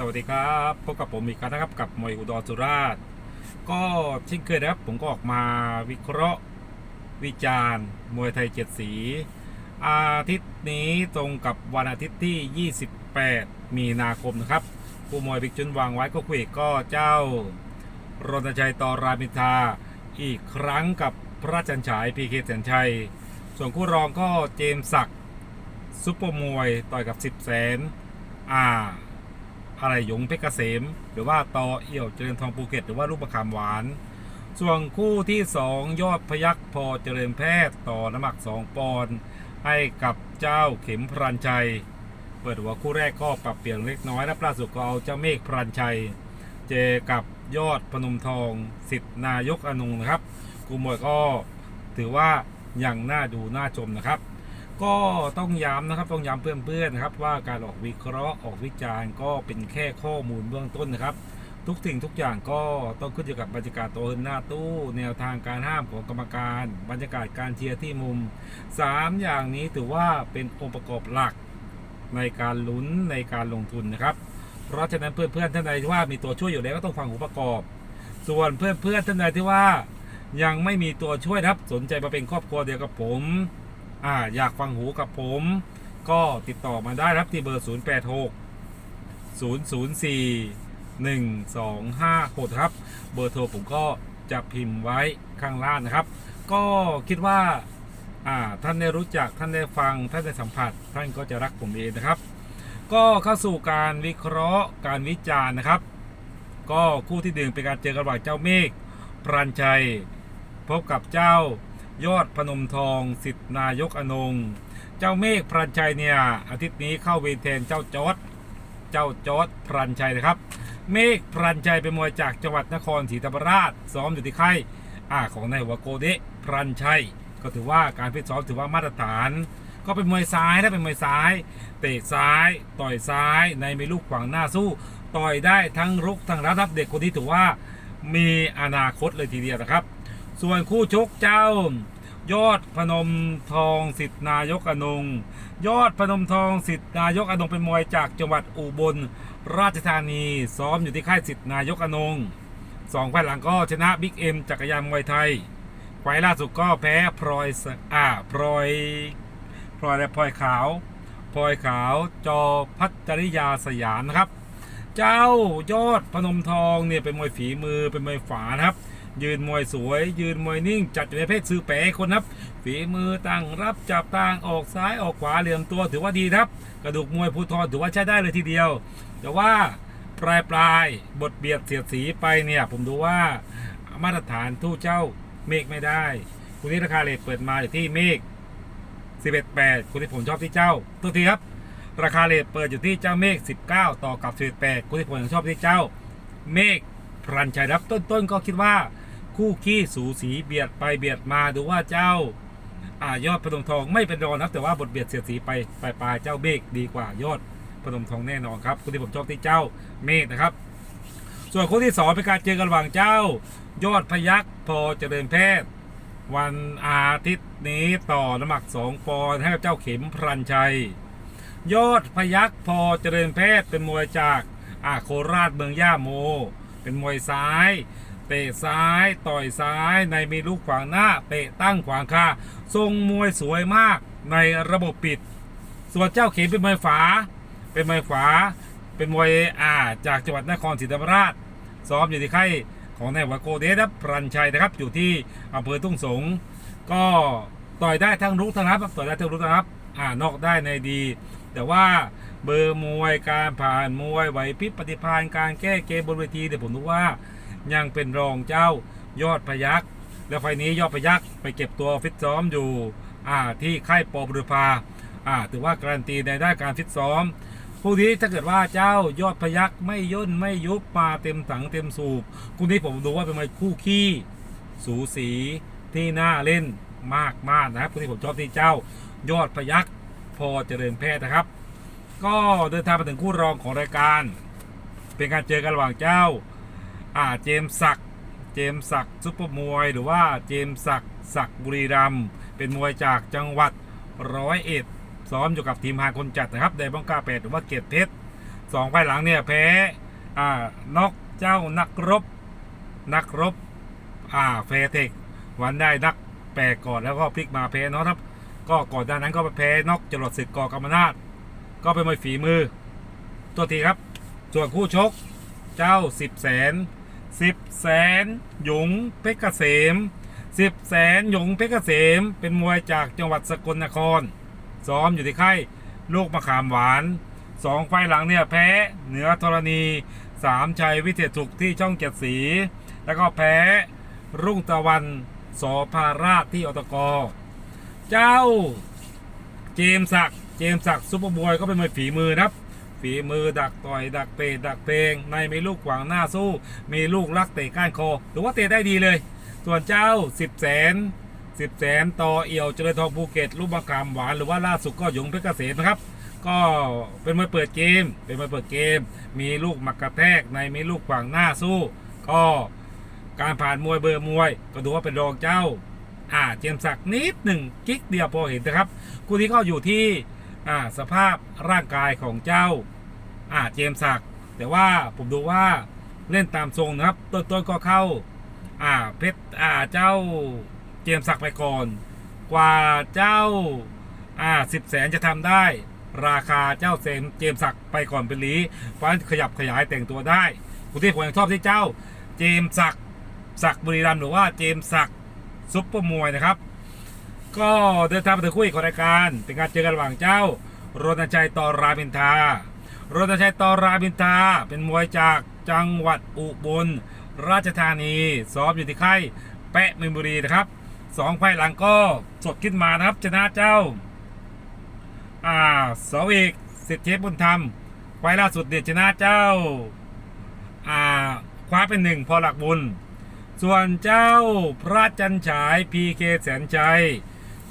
สวัสดีครับพบกับผมอีกครั้งนะครับกับมวยอุดรสุราษฎร์ก็เช่นเคยนะครับผมก็ออกมาวิเคราะห์วิจารณ์ มวยไทยเจ็ดสี อาทิตย์นี้ตรงกับวันอาทิตย์ที่ 28 มีนาคมนะครับ ผู้มวยบิ๊กจุนวางไว้ก็คุยก็เจ้ารณชัยต่อรามินทาอีกครั้งกับพระจันฉายพีเคแสนชัย ส่วนคู่รองก็เจมสักซุปเปอร์มวยต่อยกับ 10 แสนอ่า อะไรยงเพชรเกษม หรือว่าตอเอี่ยวเจริญทองภูเก็ต หรือว่าลูกประคำหวาน ส่วนคู่ที่ 2 ยอดพยักพอเจริญแพทย์ต่อน้ำหนัก 2 ปอนด์ให้กับเจ้าเข็มพรันชัย เปิดหัวคู่แรกก็ปรับเปลี่ยนเล็กน้อยและล่าสุดก็เอาเจ้าเมฆพรันชัย เจกับยอดพนมทองสิทธินายกอนุนะครับกูมวยก็ถือว่ายังน่าดูน่าชมนะครับ ก็ต้องย้ำนะครับต้องย้ำเพื่อนๆนะครับ ว่าการออกวิเคราะห์ออกวิจารณ์ก็เป็นแค่ข้อมูลเบื้องต้นนะครับ ทุกสิ่งทุกอย่างก็ต้องขึ้นอยู่กับบรรยากาศตัวหน้าตู้ แนวทางการห้ามของกรรมการ บรรยากาศการเชียร์ที่มุม 3 อย่างนี้ถือว่าเป็นองค์ประกอบหลักในการลุ้นในการลงทุนนะครับ เพราะฉะนั้นเพื่อนๆท่านใดที่ว่ามีตัวช่วยอยู่แล้วก็ต้องฟังหูประกอบ ส่วนเพื่อนๆท่านใดที่ว่ายังไม่มีตัวช่วยครับสนใจมาเป็นครอบครัวเดียวกับผม อ่าอยากฟังหูกับผม ก็ติดต่อมาได้ครับที่เบอร์ 086 004 1256ครับ เบอร์โทรผมก็จะพิมพ์ไว้ข้างล่างนะครับ ก็คิดว่าอ่าท่านได้รู้จักท่านได้ฟังท่านได้สัมผัส ท่านก็จะรักผมเองนะครับ ก็เข้าสู่การวิเคราะห์การวิจารณ์นะครับ ก็คู่ที่หนึ่งเป็นการเจอกันระหว่างเจ้าเมฆปรันชัย พบกับเจ้า ยอดพนมทองสิทธนายกอนง เจ้าเมฆพรันชัยเนี่ยอาทิตย์นี้เข้าเวรแทนเจ้าจอดเจ้าจอดพรันชัยนะครับ เมฆพรันชัยเป็นมวยจากจังหวัดนครศรีธรรมราชซ้อมอยู่ที่ค่ายอ่าของนายหัวโกเดะพรันชัย ก็ถือว่าการฟิตซ้อมถือว่ามาตรฐาน ก็เป็นมวยซ้ายนะเป็นมวยซ้าย เตะซ้าย ต่อยซ้าย ในมีลูกขวางหน้าสู้ต่อยได้ทั้งรุกทั้งรับรับเด็กคนนี้ถือว่ามีอนาคตเลยทีเดียวนะครับ ส่วนคู่ชกเจ้า ยอดพนมทองสิทธนายกอนง ยอดพนมทองสิทธนายกอนงเป็นมวยจากจังหวัดอุบลราชธานี ซ้อมอยู่ที่ค่ายสิทธนายกอนงสองไฟหลังก็ชนะบิ๊กเอ็มจักรยานมวยไทยไฟล์ล่าสุดก็แพ้พลอยสอ่าพลอยพลอยและพลอยขาวพลอยขาวจอพัชริยาสยามนะครับ เจ้ายอดพนมทองเนี่ยเป็นมวยฝีมือเป็นมวยฝานะครับ ยืนมวยสวย ยืนมวยนิ่ง จัดอยู่ในเพศซื้อแปะคนนะครับ ฝีมือตั้งรับจับต่างออกซ้ายออกขวาเหลี่ยมตัวถือว่าดีครับ กระดูกมวยภูทรถือว่าใช้ได้เลยทีเดียว แต่ว่าปลายปลายบทเบียดเสียดสีไปเนี่ย ผมดูว่ามาตรฐานทู่เจ้าเมฆไม่ได้คุณนี้ราคาเลทเปิดมาอยู่ที่เมฆ11.8คุณที่ผมชอบที่เจ้าตัวทีครับ ราคาเลทเปิดอยู่ที่เจ้าเมฆ19 ต่อกับ11คุณที่ผมชอบที่เจ้า เมฆพรันชัยรับต้นๆก็คิดว่า คู่ขี้สูสีเบียดไปเบียดมาดูว่าเจ้าอ่ายอดพนมทองไม่เป็นรองนะแต่ว่าบทเบียดเสียดสีไปปลายปลายเจ้าเมฆดีกว่ายอดพนมทองแน่นอนครับคู่ที่ผมชอบที่เจ้าเมฆนะครับ ส่วนคู่ที่สองเป็นการเจอกันระหว่างเจ้า ยอดพยักพอเจริญแพทย์วันอาทิตย์นี้ต่อน้ำหนัก2ปอนด์ให้กับเจ้าเข็มพรันชัย ยอดพยักพอเจริญแพทย์เป็นมวยจากอาโคราชเมืองย่าโม เป็นมวยซ้าย เตะซ้ายต่อยซ้ายในมีลูกขวางหน้าเตะตั้งขวางคาทรงมวยสวยมากในระบบปิด ส่วนเจ้าเข็มเป็นมวยฝา เป็นมวยฝาเป็นมวยอ่าจากจังหวัดนครศรีธรรมราช ซ้อมอยู่ที่ค่ายของนายวาโกเดชพรันชัยนะครับ อยู่ที่อำเภอทุ่งสงก็ต่อยได้ทั้งรุกทั้งรับต่อยได้ทั้งรุกทั้งรับอ่านอกได้ในดี แต่ว่าเบอร์มวยการผ่านมวยไหวพริบปฏิภาณการแก้เกมบนเวทีเดี๋ยวผมดูว่า ยังเป็นรองเจ้ายอดพยักแล้วไฟนี้ยอดพยักไปเก็บตัวฟิตซ้อมอยู่ที่ค่ายปอบุรพาอ่าถือว่าการันตีในด้านการฟิตซ้อมคู่นี้ถ้าเกิดว่าเจ้ายอดพยักไม่ย่นไม่ยุบมาเต็มถังเต็มสูบคู่นี้ผมดูว่าเป็นมวยคู่ขี้สูสีที่น่าเล่นมากมากนะครับคู่นี้ผมชอบที่เจ้ายอดพยักพอเจริญแพทย์นะครับ ก็เดินทางมาถึงคู่รองของรายการ เป็นการเจอกันระหว่างเจ้า อ่าเจมสักเจมสักซุปเปอร์มวยหรือว่าเจมสักดิ์ศักบุรีรัมเป็นมวยจากจังหวัดร้อยเอ็ดซ้อมอยู่กับทีมหาคนจัดนะครับไดบ้องกาแปดหรือว่าเกียรติเพชรสองไฟหลังเนี่ยแพ้อ่านอกเจ้านักรบนักรบอ่าเฟเทควันได้นักแปลกก่อนแล้วก็พลิกมาแพ้เนาะครับ ก็ก่อนหน้านั้นก็ไปแพ้นอกจรวดศึกกอกรรมนาศก็เป็นมวยฝีมือ ตัวทีครับ ส่วนคู่ชกเจ้าสิบแสน สิบแสนหยงเพชรเกษมสิบแสนหยงเพชรเกษม เป็นมวยจากจังหวัดสกลนคร ซ้อมอยู่ที่ค่ายลูกมะขามหวานสองไฟหลังเนี่ยแพ้เหนือธรณีสามชัยวิเศษสุขที่ช่องเจ็ดสี แล้วก็แพ้รุ่งตะวันสอพาราชที่อตกเจ้า เจมสักเจมสักซุปเปอร์บอยก็เป็นมวยฝีมือนะครับ ฝีมือดักต่อยดักเตะดักเพลง ในมีลูกขวางหน้าสู้ มีลูกลักเตะก้านคอถือว่าเตะได้ดีเลย ส่วนเจ้าสิบแสนสิบแสนต่อเอี่ยวเจริญทองภูเก็ตลูกมะขามหวานหรือว่าล่าสุดก็หยงเพชรเกษมนะครับ ก็เป็นมวยเปิดเกม เป็นมวยเปิดเกม มีลูกหมักกระแทกในมีลูกขวางหน้าสู้ ก็การผ่านมวยเบอร์มวย ก็ดูว่าเป็นรองเจ้า อ่าเจมส์ศักดิ์นิดหนึ่งกิ๊กเดียวพอเห็นนะครับคู่นี้ก็อยู่ที่ อ่าสภาพร่างกายของเจ้าอ่าเจมสักแต่ว่าผมดูว่าเล่นตามทรงนะครับต้นๆก็เข้าอ่าเพชรอ่าเจ้าเจมสักไปก่อน กว่าเจ้าอ่าสิบแสนจะทำได้ ราคาเจ้าเซมเจมสักไปก่อนเป็นลีเพราะฉะนั้นขยับขยายแต่งตัวได้คุณที่ผมยังชอบที่เจ้า เจมสักดิ์ศักบุรีรัมหรือว่าเจมสักซุปเปอร์มวยนะครับ ก็เดินทางมาถึงคู่อีกของรายการเป็นการเจอกันระหว่างเจ้ารณชัยต่อรามินทรารณชัยต่อรามินทาเป็นมวยจากจังหวัดอุบล ราชธานีซ้อมอยู่ที่ค่ายแปะเมมบุรีนะครับสองไฟหลังก็สดขึ้นมานะครับชนะเจ้า อ่าสาเอกสิทธิเทพบุญธรรมไฟล์ล่าสุดเดียชนะเจ้า อ่าคว้าเป็นหนึ่งพอหลักบุญ ส่วนเจ้าพระจันฉายพีเคแสนชัย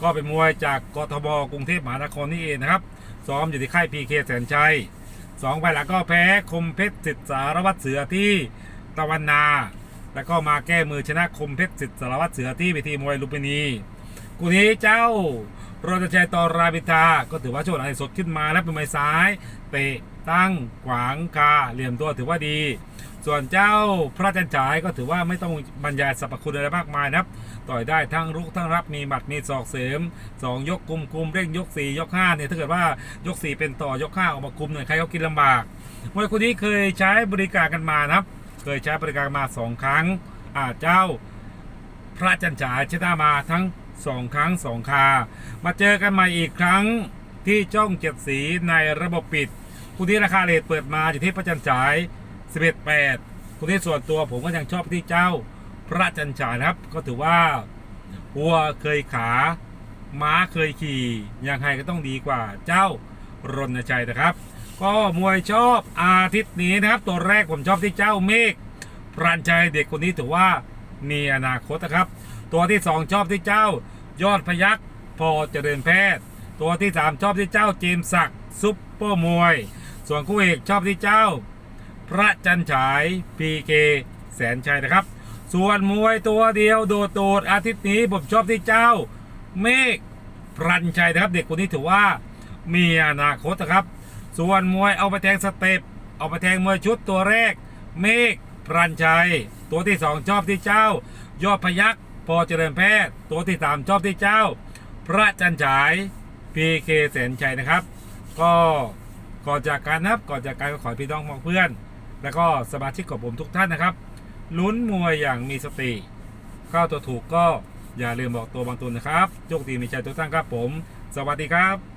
ก็เป็นมวยจากกทบกรุงเทพมหานครนี่เองนะครับ ซ้อมอยู่ที่ค่ายพีเคแสนชัยสองไปหลังก็แพ้คมเพชรสิทธิสารวัตรเสือที่ตะวันนา แล้วก็มาแก้มือชนะคมเพชรสิทธิสารวัตรเสือที่เวทีมวยลุมพินีกูนี้เจ้า รณชัยต่อราบิทาก็ถือว่าโชว์หลังสดขึ้นมาแล้วเป็นไมวยซ้ายเตะตั้งขวางคาเหลี่ยมตัวถือว่าดี ส่วนเจ้าพระจันฉายก็ถือว่าไม่ต้องบรรยายสรรพคุณอะไรมากมายนะครับต่อยได้ทั้งรุกทั้งรับมีหมัดมีศอกเสริม2ยกกุมกุมเร่งยก 4 ยก5เนี่ยถ้าเกิดว่ายก 4 เป็นต่อยก5ออกมาคุมเนี่ยใครเขากินลำบากมวยคนนี้เคยใช้บริการกันมานะครับ เคยใช้บริการมา 2 ครั้งอ่าเจ้าพระจันฉายชนะมาทั้ง 2ครั้ง2คา มาเจอกันใหม่อีกครั้งที่จ้องเจ็ดสีในระบบปิดคู่นี้ราคาเลทเปิดมาอยู่ที่พระจันฉาย11.8คู่นี้ส่วนตัวผมก็ยังชอบที่เจ้าพระจันฉายนะครับ ก็ถือว่าวัวเคยขาม้าเคยขี่ยังไงก็ต้องดีกว่าเจ้ารณชัยนะครับ ก็มวยชอบอาทิตย์นี้นะครับ ตัวแรกผมชอบที่เจ้าเมฆพรันชัยเด็กคนนี้ถือว่า มีอนาคตนะครับ ตัวที่สองชอบที่เจ้า ยอดพยักพอเจริญแพทย์ ตัวที่สามชอบที่เจ้าเจมส์ศักดิ์ซุปเปอร์มวย ส่วนคู่เอกชอบที่เจ้า พระจันฉายพีเคแสนชัยนะครับ ส่วนมวยตัวเดียวโดดโดดอาทิตย์นี้ผมชอบที่เจ้า เมฆพรันชัยนะครับ เด็กคนนี้ถือว่ามีอนาคตนะครับ ส่วนมวยเอาไปแทงสเต็ปเอาไปแทงมวยชุดตัวแรก เมฆพรันชัย ตัวที่สองชอบที่เจ้า ยอดพยักพอเจริญแพทย์ ตัวที่สามชอบที่เจ้า พระจันฉายพีเคแสนชัยนะครับ ก็ก่อนจากการนะครับก่อนจากการก็ขอพี่น้องมองเพื่อน แล้วก็สมาชิกของผมทุกท่านนะครับ ลุ้นมวยอย่างมีสติเข้าตัวถูกก็อย่าลืมบอกตัวบางตุนนะครับโชคดีมีใจทุกท่านครับผม สวัสดีครับ